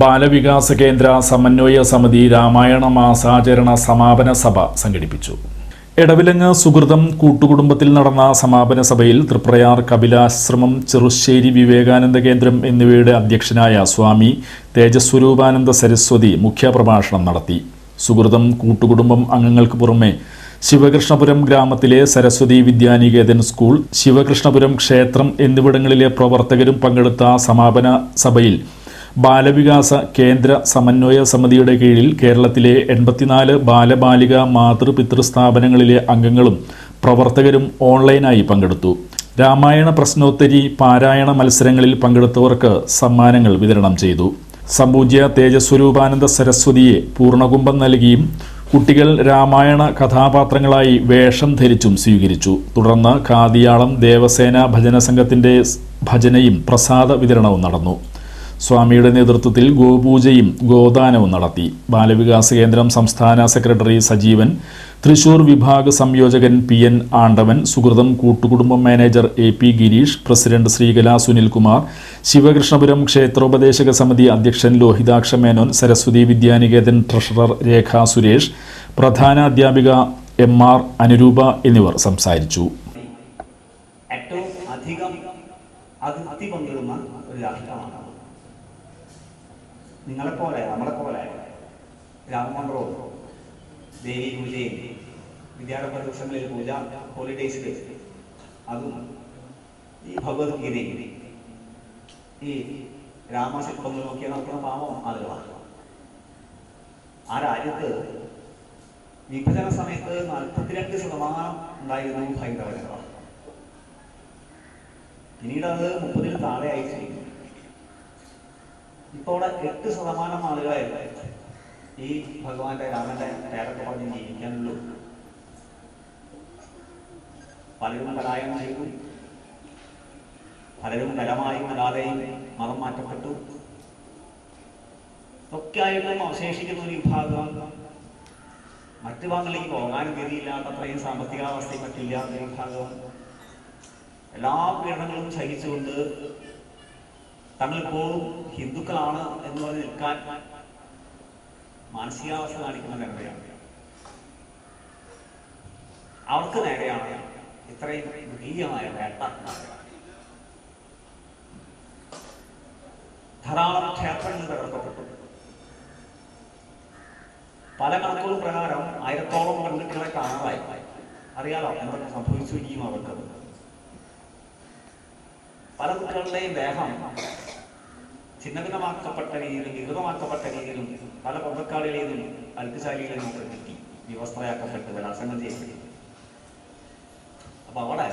ബാലവികാസ കേന്ദ്ര സമന്വയ സമിതി രാമായണ മാസാചരണ സമാപന സഭ സംഘടിപ്പിച്ചു. എടവിലങ്ങ് സുഹൃതം കൂട്ടുകുടുംബത്തിൽ നടന്ന സമാപന സഭയിൽ തൃപ്രയാർ കപിലാശ്രമം ചെറുശ്ശേരി വിവേകാനന്ദ കേന്ദ്രം എന്നിവയുടെ അധ്യക്ഷനായ സ്വാമി തേജസ്വരൂപാനന്ദ സരസ്വതി മുഖ്യപ്രഭാഷണം നടത്തി. സുഹൃതം കൂട്ടുകുടുംബം അംഗങ്ങൾക്ക് പുറമെ ശിവകൃഷ്ണപുരം ഗ്രാമത്തിലെ സരസ്വതി വിദ്യാനികേതൻ സ്കൂൾ ശിവകൃഷ്ണപുരം ക്ഷേത്രം എന്നിവിടങ്ങളിലെ പ്രവർത്തകരും പങ്കെടുത്ത സമാപന സഭയിൽ ബാലവികാസ കേന്ദ്ര സമന്വയ സമിതിയുടെ കീഴിൽ കേരളത്തിലെ എൺപത്തിനാല് ബാലബാലിക മാതൃപിതൃ സ്ഥാപനങ്ങളിലെ അംഗങ്ങളും പ്രവർത്തകരും ഓൺലൈനായി പങ്കെടുത്തു. രാമായണ പ്രശ്നോത്തരി പാരായണ മത്സരങ്ങളിൽ പങ്കെടുത്തവർക്ക് സമ്മാനങ്ങൾ വിതരണം ചെയ്തു. സമ്പൂജ്യ തേജസ്വരൂപാനന്ദ സരസ്വതിയെ പൂർണകുംഭം നൽകിയും കുട്ടികൾ രാമായണ കഥാപാത്രങ്ങളായി വേഷം ധരിച്ചും സ്വീകരിച്ചു. തുടർന്ന് കാതിയാളം ദേവസേന ഭജന സംഘത്തിന്റെ ഭജനയും പ്രസാദ വിതരണവും നടന്നു. സ്വാമിയുടെ നേതൃത്വത്തിൽ ഗോപൂജയും ഗോദാനവും നടത്തി. ബാലവികാസ കേന്ദ്രം സംസ്ഥാന സെക്രട്ടറി സജീവൻ തൃശൂർ വിഭാഗ സംയോജകൻ പി എൻ ആണ്ടവൻ സുഹൃതം കൂട്ടുകുടുംബം manager A P Girish president Sreekala Sunilkumar Sivakrishnapuram ക്ഷേത്രോപദേശക സമിതി അധ്യക്ഷൻ ലോഹിതാക്ഷ മേനോൻ സരസ്വതി വിദ്യാനികേതൻ ട്രഷറർ രേഖ സുരേഷ് പ്രധാന അധ്യാപിക എം ആർ അനുരൂപ എന്നിവർ സംസാരിച്ചു. അധികം അതിർത്തി പങ്കിടുന്ന ഒരു രാഷ്ട്രമാണ്. നിങ്ങളെപ്പോലെ നമ്മളെപ്പോലെ. രാമമന്ത്രവും ദേവി പൂജയും വിദ്യാരംഭ ദിവസങ്ങളിൽ പൂജ ഹോളിഡേയ്സിൽ അതും ഈ ഭഗവത്ഗീതയും ഈ രാമശില്പങ്ങൾ നോക്കിയാൽ നടക്കുന്ന പാവം ആളുകളാണ്. ആ രാജ്യത്ത് വിഭജന സമയത്ത് നാൽപ്പത്തിരണ്ട് ശതമാനം ഉണ്ടായിരുന്നു ഹൈന്ദവജനത പിന്നീട് അത് മുപ്പതിൽ താഴെ ചെയ്തു ഇപ്പോൾ അവിടെ എട്ട് ശതമാനം ആളുകളെ ഈ ഭഗവാന്റെ രാമന്റെ പേരൊക്കെ പറഞ്ഞ് ജീവിക്കാനുള്ളൂ. പലരും പലായനം പലരും കലമായും അല്ലാതെയും മതം മാറ്റപ്പെട്ടു. ഒക്കെ ആയിട്ടും അവശേഷിക്കുന്ന ഒരു വിഭാഗം. മറ്റു ഭാഗങ്ങളിലേക്ക് പോകാനും ഗതിയില്ലാത്തത്രയും സാമ്പത്തികാവസ്ഥയും മറ്റില്ലാത്ത വിഭാഗം. എല്ലാ പീഡനങ്ങളും സഹിച്ചുകൊണ്ട് തങ്ങളിപ്പോഴും ഹിന്ദുക്കളാണ് എന്ന് പറഞ്ഞ് നിൽക്കാൻ മാനസികാവസ്ഥ കാണിക്കുന്ന ജനതയാണ് അവർക്ക് നേരെയാണ് ഇത്രയും മൃഗീയമായ വേട്ട ധാരാളം ക്ഷേത്രങ്ങൾ തകർക്കപ്പെട്ടു. പല കണക്കുകളും പ്രകാരം ആയിരത്തോളം പെൺകുട്ടികളെ കാണാതായി. അറിയാലോ എന്തൊക്കെ സംഭവിച്ചു ഇനിയും അവർക്ക്. പല കുട്ടികളുടെയും ദേഹം ഛിന്നഭിന്നമാക്കപ്പെട്ട രീതിയിലും വികൃതമാക്കപ്പെട്ട രീതിയിലും പല പൊമ്പക്കാടുകളിലും അൽക്കുശാലികളിലും ഒക്കെ കിട്ടി വ്യവസ്ഥയാക്കപ്പെട്ട് ബലാത്സംഗം ചെയ്യപ്പെട്ടു അപ്പൊ അവിടെ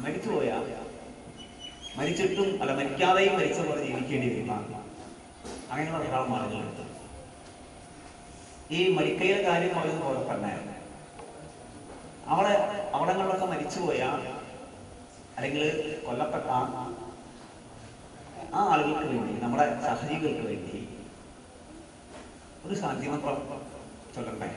മരിച്ചുപോയ മരിച്ചിട്ടും അല്ല മരിക്കാതെയും മരിച്ചപോലെ ജീവിക്കേണ്ടി വരുന്ന അങ്ങനെയുള്ള ധാരാളം ആളുകളുണ്ട്. ഈ മരിക്കയിലെ കാര്യം പറയുന്നത് പോലെ തന്നെ അവിടെ അവിടങ്ങളിലൊക്കെ മരിച്ചുപോയ അല്ലെങ്കിൽ കൊല്ലപ്പെട്ട ആ ആളുകൾക്ക് വേണ്ടി നമ്മുടെ സഹജീവികൾക്ക് വേണ്ടി ഒരു ശാന്തിമന്ത്രം ചൊല്ലണ്ടേ